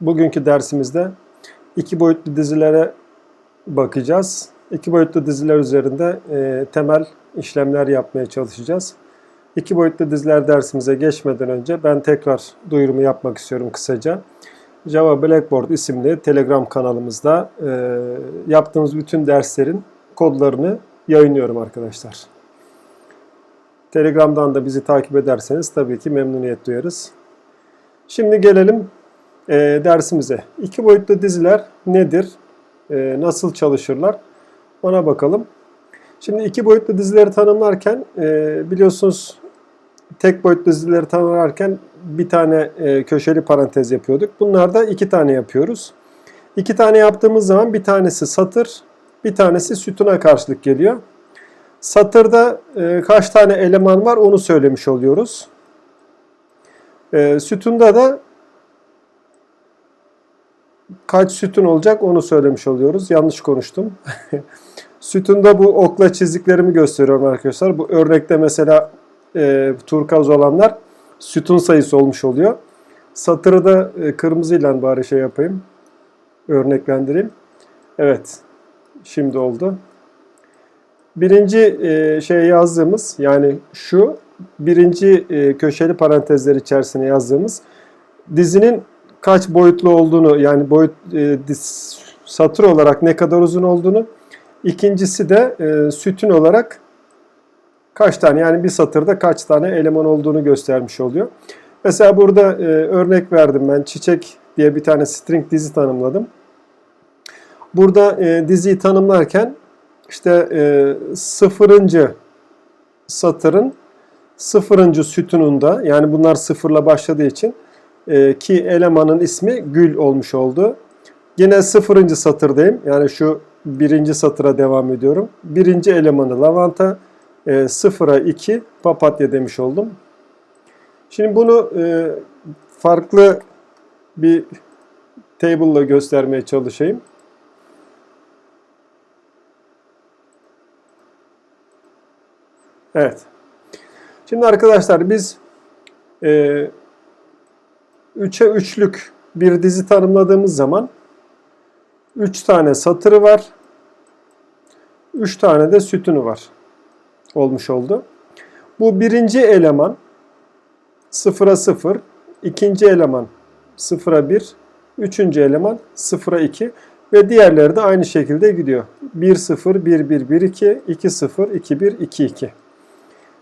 Bugünkü dersimizde iki boyutlu dizilere bakacağız. İki boyutlu diziler üzerinde e, temel işlemler yapmaya çalışacağız. İki boyutlu diziler dersimize geçmeden önce ben tekrar duyurumu yapmak istiyorum kısaca. Java Blackboard isimli Telegram kanalımızda e, yaptığımız bütün derslerin kodlarını yayınlıyorum arkadaşlar. Telegram'dan da bizi takip ederseniz tabii ki memnuniyet duyarız. Şimdi gelelim e, dersimize. İki boyutlu diziler nedir? E, nasıl çalışırlar? Ona bakalım. Şimdi iki boyutlu dizileri tanımlarken e, biliyorsunuz tek boyutlu dizileri tanımlarken bir tane e, köşeli parantez yapıyorduk. Bunlarda iki tane yapıyoruz. İki tane yaptığımız zaman bir tanesi satır, bir tanesi sütuna karşılık geliyor. Satırda e, kaç tane eleman var onu söylemiş oluyoruz. E, sütunda da kaç sütun olacak onu söylemiş oluyoruz. Yanlış konuştum. Sütunda bu okla çizdiklerimi gösteriyorum arkadaşlar. Bu örnekte mesela e, turkaz olanlar sütun sayısı olmuş oluyor. Satırı da e, kırmızıyla bari şey yapayım. Örneklendireyim. Evet. Şimdi oldu. Birinci e, şey yazdığımız yani şu birinci e, köşeli parantezler içerisine yazdığımız dizinin kaç boyutlu olduğunu yani boyut e, diz, satır olarak ne kadar uzun olduğunu ikincisi de e, sütun olarak kaç tane yani bir satırda kaç tane eleman olduğunu göstermiş oluyor. Mesela burada e, örnek verdim ben çiçek diye bir tane string dizi tanımladım. Burada e, diziyi tanımlarken işte e, sıfırıncı satırın sıfırıncı sütununda yani bunlar sıfırla başladığı için e, ki elemanın ismi Gül olmuş oldu. Yine sıfırıncı satırdayım. Yani şu birinci satıra devam ediyorum. Birinci elemanı lavanta, e, sıfıra iki papatya demiş oldum. Şimdi bunu e, farklı bir table ile göstermeye çalışayım. Evet. Şimdi arkadaşlar biz e, 3'e 3'lük bir dizi tanımladığımız zaman 3 tane satırı var. 3 tane de sütunu var. Olmuş oldu. Bu birinci eleman 0'a 0, ikinci eleman 0'a 1, üçüncü eleman 0'a 2 ve diğerleri de aynı şekilde gidiyor. 1 0 1 1 1 2 2 0 2 1 2 2.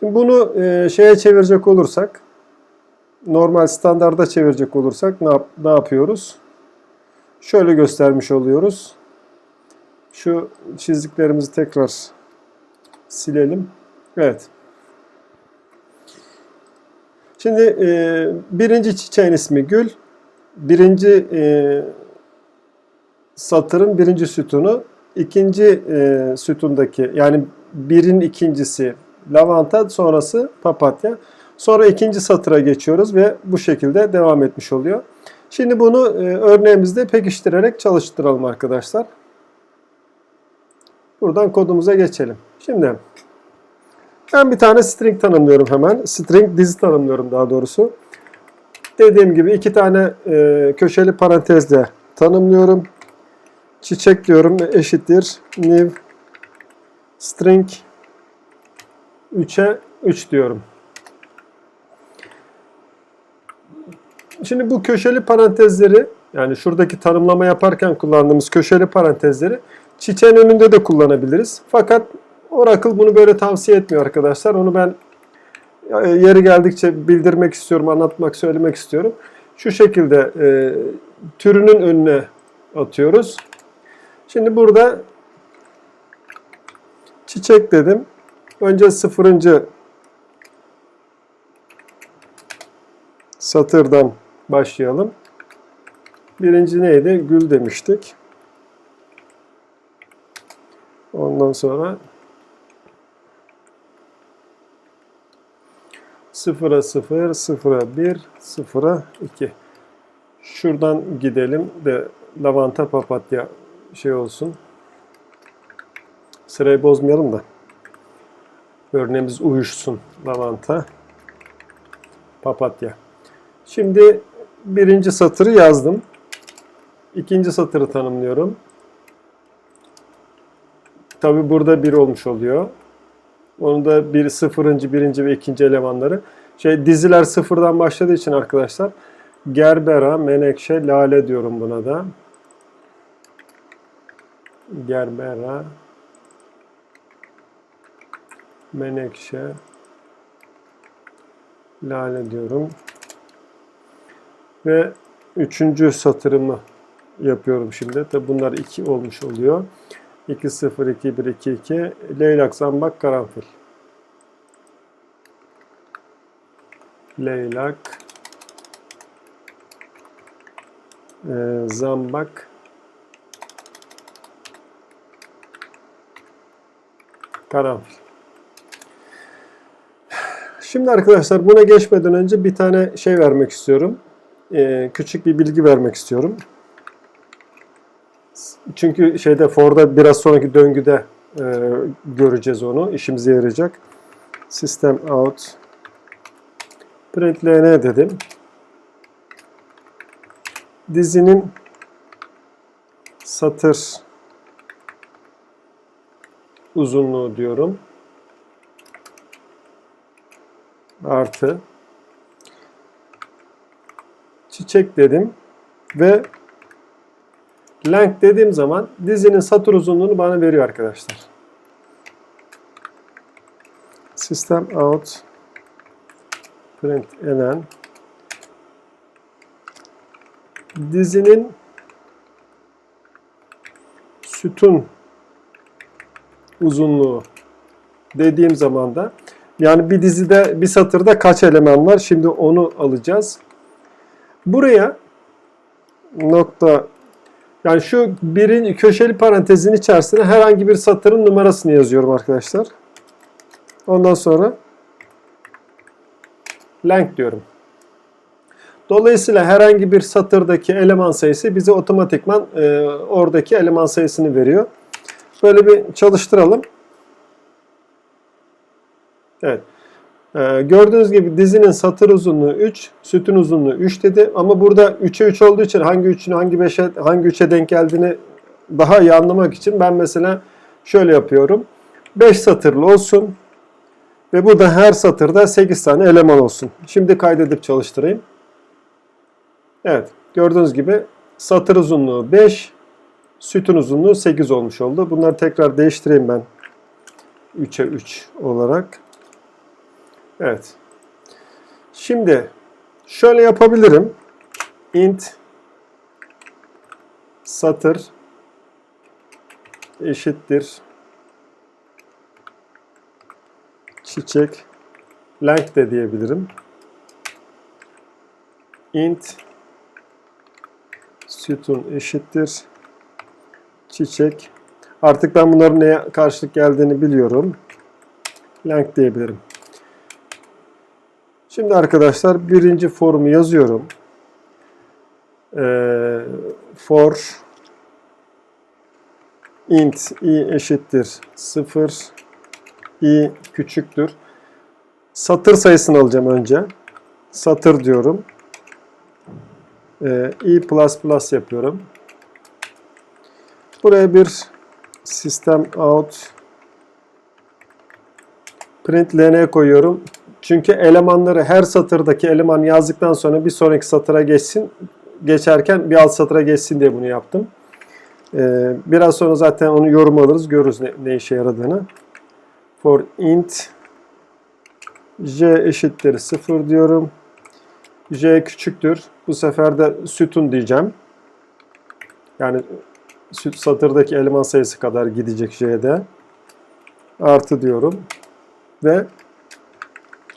Şimdi bunu e, şeye çevirecek olursak normal standarda çevirecek olursak ne, yap ne yapıyoruz? Şöyle göstermiş oluyoruz. Şu çizdiklerimizi tekrar silelim. Evet. Şimdi e, birinci çiçeğin ismi Gül. Birinci e, satırın birinci sütunu. ikinci e, sütundaki yani birin ikincisi lavanta sonrası papatya. Sonra ikinci satıra geçiyoruz ve bu şekilde devam etmiş oluyor. Şimdi bunu e, örneğimizde pekiştirerek çalıştıralım arkadaşlar. Buradan kodumuza geçelim. Şimdi ben bir tane string tanımlıyorum hemen. String dizi tanımlıyorum daha doğrusu. Dediğim gibi iki tane e, köşeli parantezle tanımlıyorum. Çiçek diyorum eşittir new string 3'e 3 diyorum. Şimdi bu köşeli parantezleri yani şuradaki tanımlama yaparken kullandığımız köşeli parantezleri çiçeğin önünde de kullanabiliriz. Fakat Oracle bunu böyle tavsiye etmiyor arkadaşlar. Onu ben e, yeri geldikçe bildirmek istiyorum, anlatmak, söylemek istiyorum. Şu şekilde e, türünün önüne atıyoruz. Şimdi burada çiçek dedim. Önce sıfırıncı satırdan başlayalım. Birinci neydi? Gül demiştik. Ondan sonra sıfıra sıfır, sıfıra bir, sıfıra iki. Şuradan gidelim de lavanta papatya şey olsun. Sırayı bozmayalım da. Örneğimiz uyuşsun. Lavanta, papatya. Şimdi birinci satırı yazdım. İkinci satırı tanımlıyorum. Tabi burada bir olmuş oluyor. Onun da bir sıfırıncı, birinci ve ikinci elemanları. Şey diziler sıfırdan başladığı için arkadaşlar Gerbera, Menekşe, Lale diyorum buna da. Gerbera, Menekşe, Lale diyorum. Ve üçüncü satırımı yapıyorum şimdi. Tabi bunlar iki olmuş oluyor. 2 0 2 1 2 2 Leylak Zambak Karanfil. Leylak e, Zambak Karanfil. Şimdi arkadaşlar buna geçmeden önce bir tane şey vermek istiyorum. Ee, küçük bir bilgi vermek istiyorum. Çünkü şeyde Ford'a biraz sonraki döngüde e, göreceğiz onu. İşimize yarayacak. System out print ln dedim. Dizinin satır uzunluğu diyorum. Artı çiçek dedim ve length dediğim zaman dizinin satır uzunluğunu bana veriyor arkadaşlar. System out print ln dizinin sütun uzunluğu dediğim zaman da yani bir dizide bir satırda kaç eleman var? Şimdi onu alacağız. Buraya nokta yani şu birin köşeli parantezin içerisine herhangi bir satırın numarasını yazıyorum arkadaşlar. Ondan sonra length diyorum. Dolayısıyla herhangi bir satırdaki eleman sayısı bize otomatikman e, oradaki eleman sayısını veriyor. Böyle bir çalıştıralım. Evet. Ee, gördüğünüz gibi dizinin satır uzunluğu 3, sütun uzunluğu 3 dedi. Ama burada 3'e 3 olduğu için hangi 3'ün hangi 5'e hangi 3'e denk geldiğini daha iyi anlamak için ben mesela şöyle yapıyorum. 5 satırlı olsun. Ve bu da her satırda 8 tane eleman olsun. Şimdi kaydedip çalıştırayım. Evet. Gördüğünüz gibi satır uzunluğu 5, sütun uzunluğu 8 olmuş oldu. Bunları tekrar değiştireyim ben. 3'e 3 olarak. Evet. Şimdi şöyle yapabilirim. int satır eşittir çiçek length de diyebilirim. int sütun eşittir çiçek. Artık ben bunların neye karşılık geldiğini biliyorum. Length diyebilirim. Şimdi arkadaşlar birinci formu yazıyorum. Ee, for int i eşittir 0 i küçüktür. Satır sayısını alacağım önce. Satır diyorum. Ee, i yapıyorum. Buraya bir system out print ln koyuyorum. Çünkü elemanları her satırdaki eleman yazdıktan sonra bir sonraki satıra geçsin. Geçerken bir alt satıra geçsin diye bunu yaptım. Ee, biraz sonra zaten onu yorum alırız. Görürüz ne, ne işe yaradığını. For int j eşittir 0 diyorum. j küçüktür. Bu sefer de sütun diyeceğim. Yani satırdaki eleman sayısı kadar gidecek j'de. Artı diyorum. Ve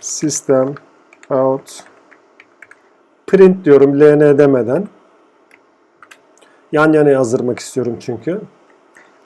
system out print diyorum ln demeden. Yan yana yazdırmak istiyorum çünkü.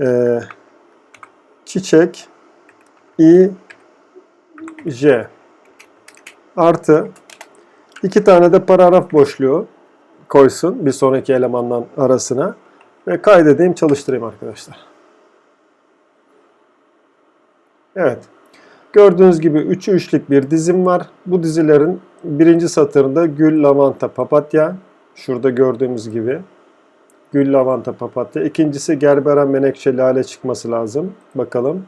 Ee, çiçek i j artı iki tane de paragraf boşluğu koysun bir sonraki elemandan arasına ve kaydedeyim çalıştırayım arkadaşlar. Evet. Gördüğünüz gibi 3'ü 3'lük bir dizim var. Bu dizilerin birinci satırında gül, lavanta, papatya. Şurada gördüğümüz gibi. Gül, lavanta, papatya. İkincisi gerberen, menekşe, lale çıkması lazım. Bakalım.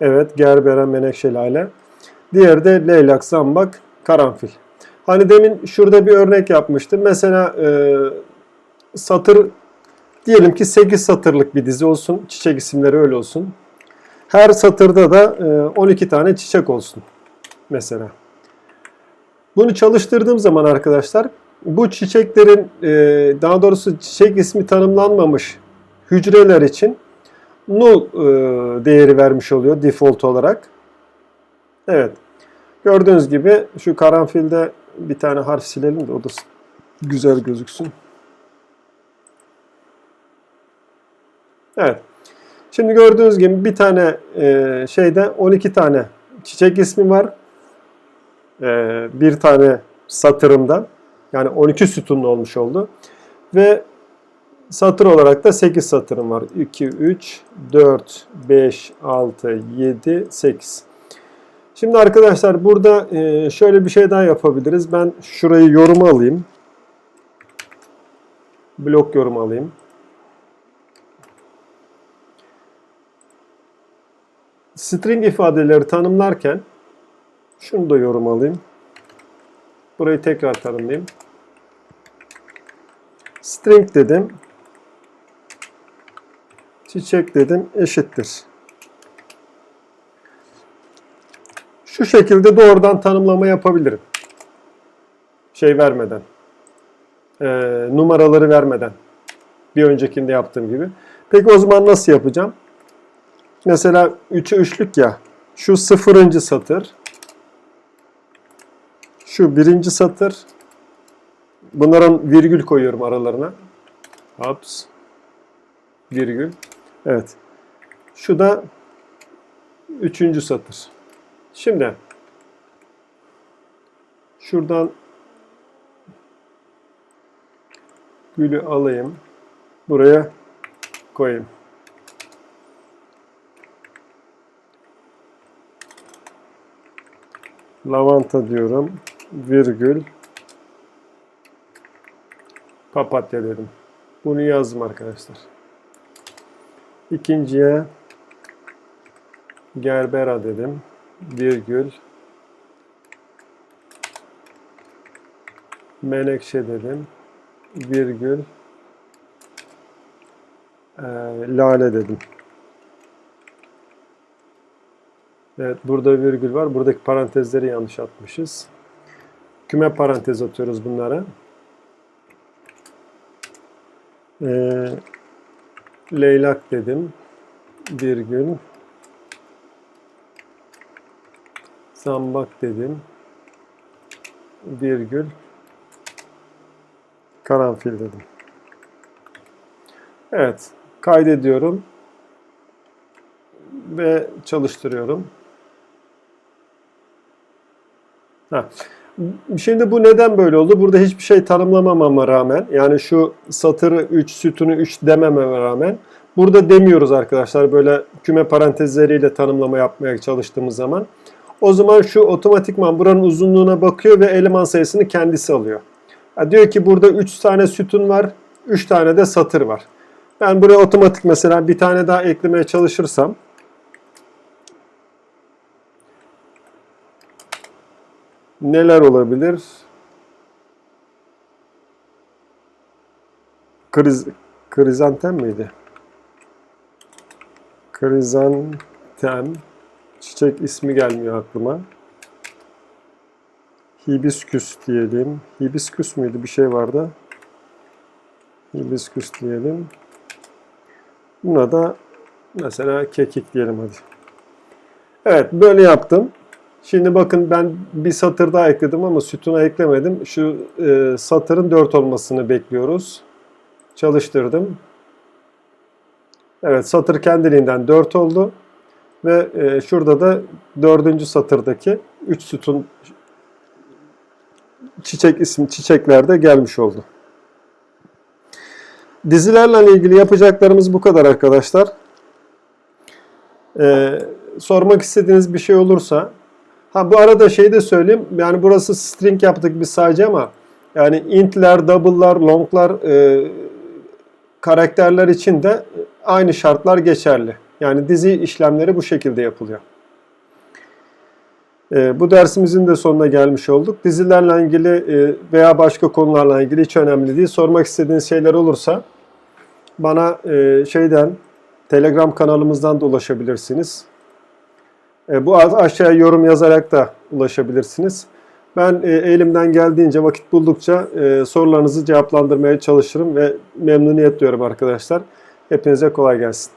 Evet gerberen, menekşe, lale. Diğeri de leylak, zambak, karanfil. Hani demin şurada bir örnek yapmıştım. Mesela e, satır diyelim ki 8 satırlık bir dizi olsun. Çiçek isimleri öyle olsun. Her satırda da e, 12 tane çiçek olsun mesela. Bunu çalıştırdığım zaman arkadaşlar bu çiçeklerin e, daha doğrusu çiçek ismi tanımlanmamış hücreler için null e, değeri vermiş oluyor default olarak. Evet. Gördüğünüz gibi şu karanfilde bir tane harf silelim de o da güzel gözüksün. Evet. Şimdi gördüğünüz gibi bir tane e, şeyde 12 tane çiçek ismi var. E, bir tane satırımda. Yani 12 sütunlu olmuş oldu. Ve satır olarak da 8 satırım var. 2, 3, 4, 5, 6, 7, 8. Şimdi arkadaşlar burada e, şöyle bir şey daha yapabiliriz. Ben şurayı yoruma alayım. Blok yorum alayım. String ifadeleri tanımlarken şunu da yorum alayım. Burayı tekrar tanımlayayım. String dedim. Çiçek dedim eşittir. Şu şekilde doğrudan tanımlama yapabilirim. Şey vermeden. E, numaraları vermeden. Bir öncekinde yaptığım gibi. Peki o zaman nasıl yapacağım? Mesela 3'e 3'lük ya. Şu sıfırıncı satır. Şu birinci satır. Bunların virgül koyuyorum aralarına. Hops. Virgül. Evet. Şu da üçüncü satır. Şimdi şuradan gülü alayım. Buraya koyayım. Lavanta diyorum. Virgül. Papatya dedim. Bunu yazdım arkadaşlar. İkinciye gerbera dedim. Virgül. Menekşe dedim. Virgül. Ee, lale dedim. Evet burada virgül var. Buradaki parantezleri yanlış atmışız. Küme parantez atıyoruz bunlara. Ee, leylak dedim. Virgül. Zambak dedim. Virgül. Karanfil dedim. Evet. Kaydediyorum. Ve çalıştırıyorum. Ha. Şimdi bu neden böyle oldu? Burada hiçbir şey tanımlamamama rağmen yani şu satırı 3 sütunu 3 demememe rağmen burada demiyoruz arkadaşlar böyle küme parantezleriyle tanımlama yapmaya çalıştığımız zaman. O zaman şu otomatikman buranın uzunluğuna bakıyor ve eleman sayısını kendisi alıyor. Ya diyor ki burada 3 tane sütun var, 3 tane de satır var. Ben buraya otomatik mesela bir tane daha eklemeye çalışırsam neler olabilir? Kriz, krizantem miydi? Krizantem çiçek ismi gelmiyor aklıma. Hibisküs diyelim. Hibisküs müydü? Bir şey vardı. Hibisküs diyelim. Buna da mesela kekik diyelim hadi. Evet böyle yaptım. Şimdi bakın ben bir satır daha ekledim ama sütuna eklemedim. Şu e, satırın 4 olmasını bekliyoruz. Çalıştırdım. Evet satır kendiliğinden 4 oldu. Ve e, şurada da dördüncü satırdaki 3 sütun çiçek isim çiçeklerde gelmiş oldu. Dizilerle ilgili yapacaklarımız bu kadar arkadaşlar. Ee, sormak istediğiniz bir şey olursa ha bu arada şey de söyleyeyim. Yani burası string yaptık biz sadece ama yani int'ler, double'lar, long'lar e, karakterler için de aynı şartlar geçerli. Yani dizi işlemleri bu şekilde yapılıyor. E, bu dersimizin de sonuna gelmiş olduk. Dizilerle ilgili e, veya başka konularla ilgili hiç önemli değil. Sormak istediğiniz şeyler olursa bana e, şeyden Telegram kanalımızdan da ulaşabilirsiniz. E, bu aşağıya yorum yazarak da ulaşabilirsiniz. Ben e, elimden geldiğince vakit buldukça e, sorularınızı cevaplandırmaya çalışırım ve memnuniyet duyuyorum arkadaşlar. Hepinize kolay gelsin.